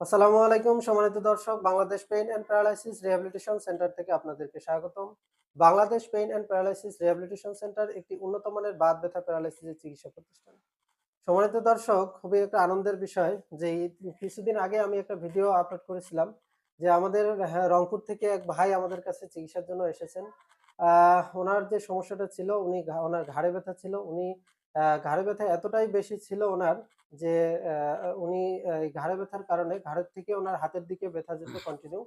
আসসালামু আলাইকুম সম্মানিত দর্শক Bangladesh pain and paralysis rehabilitation centre থেকে আপনাদেরকে স্বাগতম। Bangladesh pain and paralysis rehabilitation centre একটি উন্নত মানের বাত ব্যথা প্যারালাইসিসের চিকিৎসা প্রতিষ্ঠান। সম্মানিত দর্শক খুবই একটা আনন্দের বিষয় যে কিছুদিন আগে আমি একটা ভিডিও আপলোড করেছিলাম যে আমাদের হ্যাঁ, রংপুর থেকে এক ভাই আমাদের কাছে চিকিৎসার জন্য এসেছেন। ওনার যে সমস্যাটা ছিল উনি ওনার ঘাড়ে ব্যথা ছিল উনি ঘাড়ে ব্যথা এতটাই বেশি ছিল ওনার যে উনি এই ঘাড়ে ব্যথার কারণে ঘাড়ের থেকে ওনার হাতের দিকে ব্যথা যেত কন্টিনিউ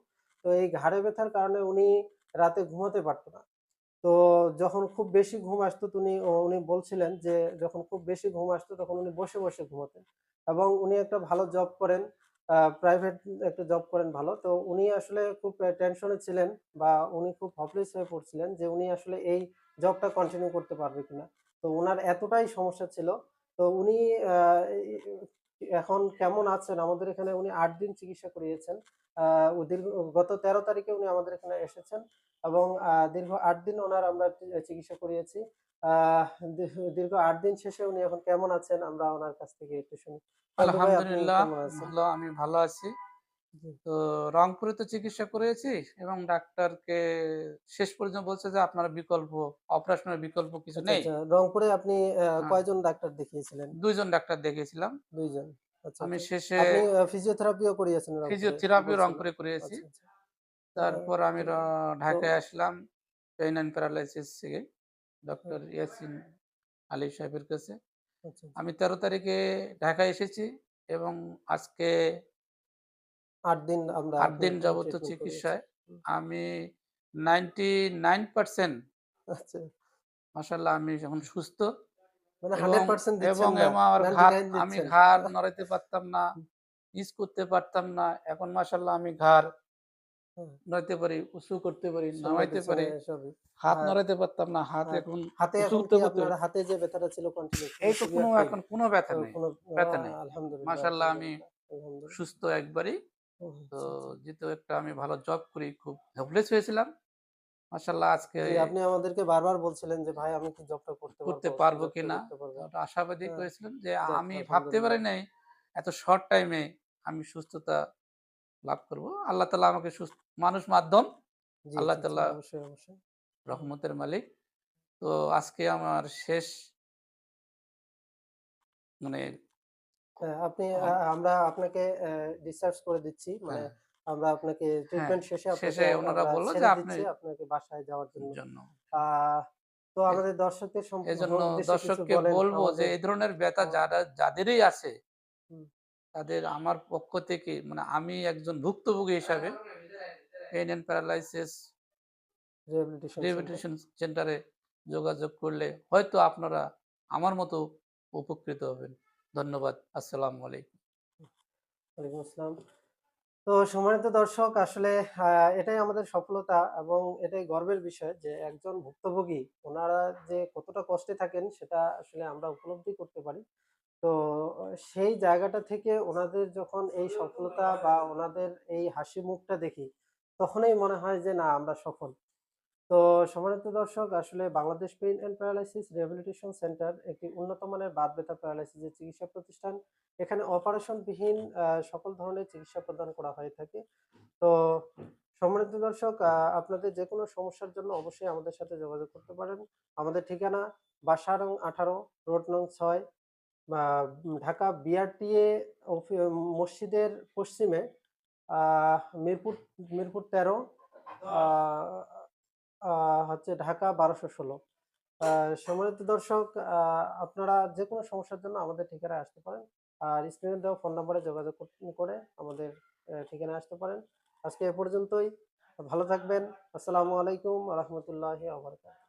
তো এই ঘাড়ে ব্যথার কারণে উনি রাতে ঘুমাতে পারতো না। তো যখন খুব বেশি ঘুম আসতো উনি উনি বলছিলেন যে যখন খুব বেশি ঘুম আসতো তখন উনি বসে বসে ঘুমাতেন। এবং উনি একটা ভালো জব করেন প্রাইভেট একটা জব করেন ভালো। তো উনি আসলে খুব টেনশনে ছিলেন বা উনি খুব হপলেস হয়ে পড়ছিলেন যে উনি আসলে এই জবটা কন্টিনিউ করতে পারবে কিনা। তো ওনার এতটাই সমস্যা ছিল। তো উনি এখন কেমন আছেন? আমাদের এখানে উনি আট দিন চিকিৎসা করিয়েছেন। দীর্ঘ, গত তেরো তারিখে উনি আমাদের এখানে এসেছেন এবং দীর্ঘ আট দিন ওনার আমরা চিকিৎসা করিয়েছি। দীর্ঘ- আট দিন শেষে উনি এখন কেমন আছেন? আমরা ওনার কাছ থেকে একটু শুনি। আলহামদুলিল্লাহ আমি ভালো আছি। তো রংপুরে তো চিকিৎসা করেছি এবং ডাক্তারকে শেষ পর্যন্ত বলছে যে আপনার বিকল্প অপারেশনের বিকল্প কিছু আচ্ছা, নেই। আচ্ছা। রংপুরে আপনি হ্যাঁ। কয়জন ডাক্তার দেখিয়েছিলেন? দুইজন ডাক্তার দেখিয়েছিলাম। দুইজন। আচ্ছা আমি। শেষে আপনি ফিজিওথেরাপিও করিয়েছেন ফিজিওথেরাপি রংপুরে করেছি আচ্ছা। তারপর আমি ঢাকায় আসলাম পেইন অ্যান্ড প্যারালাইসিস থেকে। ডক্টর ইয়াসিন আলী সাহেবের কাছে। আচ্ছা, আচ্ছা। আমি তেরো তারিখে ঢাকায় এসেছি এবং আজকে আট দিন আমরা আট দিন যাবত চিকিৎসায় আমি নাইনটি নাইন পার্সেন্ট মাসাল্লাহ আমি এখন সুস্থ মানে এবং 100% দিচ্ছেন এবং না, এবং আমার ঘাড় আমি ঘাড় নড়াইতে পারতাম না ইজ করতে পারতাম না এখন মাসাল্লাহ আমি ঘাড় পারি উঁচু করতে পারি নামাইতে পারি। হ্যাঁ, হাত নড়াইতে পারতাম না হাত এখন হাতে এখন আপনার হাতে যে ব্যথাটা ছিল কন্টিনিউ এই তো কোনো এখন কোনো ব্যথা নেই ব্যথা নেই। আলহামদুলিল্লাহ মাশাআল্লাহ আমি সুস্থ একবারই। তো। যেহেতু একটা আমি ভালো জব করি খুব হেল্পলেস হয়েছিলাম। মাসাল্লাহ আজকে আপনি আমাদেরকে বারবার বলছিলেন যে ভাই আমি কি জবটা করতে পারব করতে পারব কিনা? আশাবাদী হ্যাঁ। করেছিলেন যে আমি ভাবতে পারি নাই এত শর্ট টাইমে আমি সুস্থতা লাভ করব। আল্লাহ তালা আমাকে সুস্থ মানুষ মাধ্যম। আল্লাহ অবশ্যই রহমতের মালিক। তো আজকে আমার শেষ মানে হ্যাঁ, আপনি হ্যাঁ। আমরা আপনাকে ডিসচার্জ করে দিচ্ছি। মানে হ্যাঁ, আমরা আপনাকে ট্রিটমেন্ট শেষে শেষে ওনারা বলল যে আপনি- আপনাকে বাসায় যাওয়ার জন্য। তো আমাদের দর্শকদের সম্প- এজন্য দর্শককে বলব যে এই ধরনের ব্যথা যারা যাদেরই আছে। তাদের আমার পক্ষ থেকে মানে আমি একজন ভুক্তভোগী হিসাবে পেন অ্যান্ড প্যারালাইসিস রিহেবিলিটেশন সেন্টারে। যোগাযোগ করলে হয়তো আপনারা আমার মতো উপকৃত হবেন। ধন্যবাদ আসসালামু আলাইকুম। ওয়ালাইকুম আসসালাম। তো সম্মানিত দর্শক আসলে এটাই আমাদের সফলতা এবং এটাই গর্বের বিষয় যে একজন ভুক্তভোগী ওনারা যে কতটা কষ্টে থাকেন সেটা আসলে আমরা উপলব্ধি করতে পারি। তো, সেই জায়গাটা থেকে ওনাদের যখন এই সফলতা বা ওনাদের এই হাসি মুখটা দেখি, তখনই মনে হয় যে, না, আমরা সফল। তো, সম্মানিত দর্শক, আসলে Bangladesh pain and paralysis rehabilitation centre একটি উন্নত মানের বাত ব্যথা প্যারালাইসিসের চিকিৎসা প্রতিষ্ঠান। এখানে অপারেশনবিহীন সকল ধরনের চিকিৎসা প্রদান করা হয়ে থাকে। তো, সম্মানিত দর্শক আপনাদের যে কোনো সমস্যার জন্য অবশ্যই আমাদের সাথে যোগাযোগ করতে পারেন। আমাদের ঠিকানা বাসা নং আঠারো, রোড নং ছয় ঢাকা বিআরটিএ মসজিদের পশ্চিমে মিরপুর মিরপুর তেরো হচ্ছে ঢাকা বারোশো ষোলো। সম্মানিত দর্শক আপনারা যে কোনো সমস্যার জন্য আমাদের ঠিকানায় আসতে পারেন। আর স্ক্রিনে দেওয়া ফোন নম্বরে যোগাযোগ করে আমাদের ঠিকানায় আসতে পারেন। আজকে এ পর্যন্তই। ভালো থাকবেন। আসসালামু আলাইকুম রহমতুল্লাহ আবরকাত